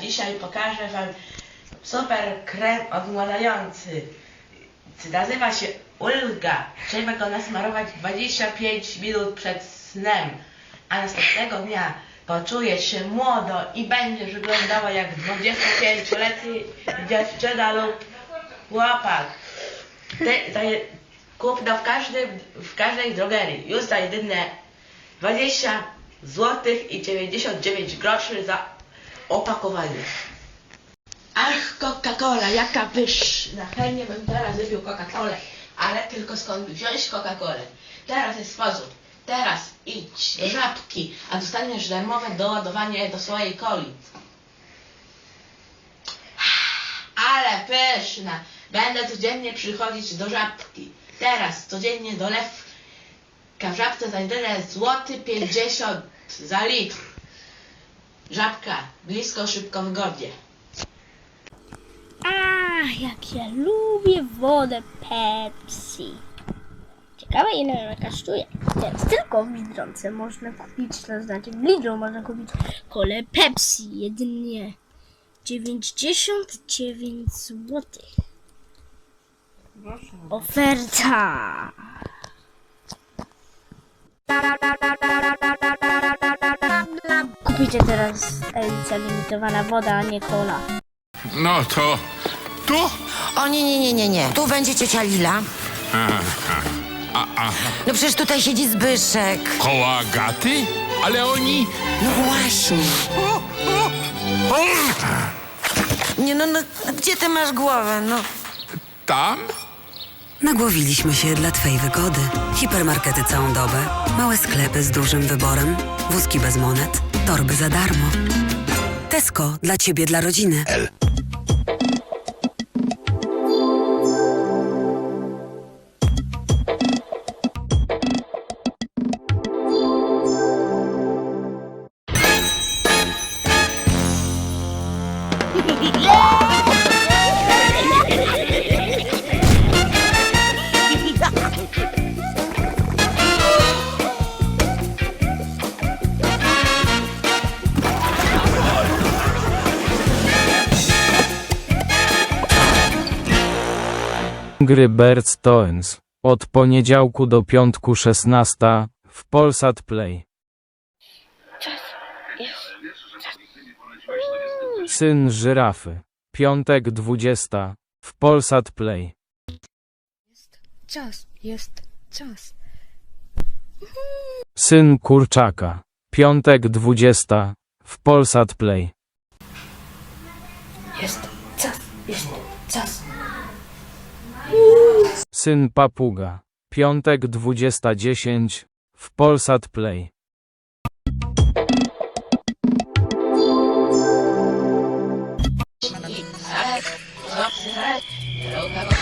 dzisiaj pokażę Wam super krem odmładający. Nazywa się Ulga. Trzeba go nasmarować 25 minut przed snem, a następnego dnia poczuje się młodo i będzie wyglądała jak 25-letnia dziewczyna lub chłopak. Te, je, kupno w, każdym, w każdej drogerii. Już za jedyne 20 zł i 99 groszy za opakowanie. Ach, Coca-Cola, jaka pyszna. Chętnie bym teraz wypił Coca-Colę, ale tylko skąd wziąć Coca-Colę? Teraz jest sposób. Teraz idź do żabki, a dostaniesz darmowe doładowanie do swojej coli. Ale pyszna. Będę codziennie przychodzić do żabki. Teraz codziennie do lewka w żabce za jedyne złoty 50 za litr. Żabka, blisko, szybko, wygodnie. A, jak ja lubię wodę Pepsi. Ciekawe ile ona kosztuje. Teraz tylko w można kupić, to znaczy w Lidlu można kupić kolę Pepsi. Jedynie 99 zł. Oferta. Kupicie teraz edycja limitowana woda, a nie kola. No to tu? O nie, nie, nie, nie, nie. Tu będzie ciocia Lila. No przecież tutaj siedzi Zbyszek. Koło Agaty? Ale oni... No właśnie. Nie no, no, no gdzie ty masz głowę, no? Tam? Nagłowiliśmy się dla Twojej wygody. Hipermarkety całą dobę, małe sklepy z dużym wyborem, wózki bez monet, torby za darmo. Tesco dla Ciebie, dla rodziny. Gry Bird Stones. Od poniedziałku do piątku 16 w Polsat Play. Syn żyrafy. Piątek 20 w Polsat Play. Czas, jest czas. Syn kurczaka. Piątek 20 w Polsat Play. Jest czas, jest czas. Syn papuga. Piątek 20.10 w Polsat Play. Dobrze, droga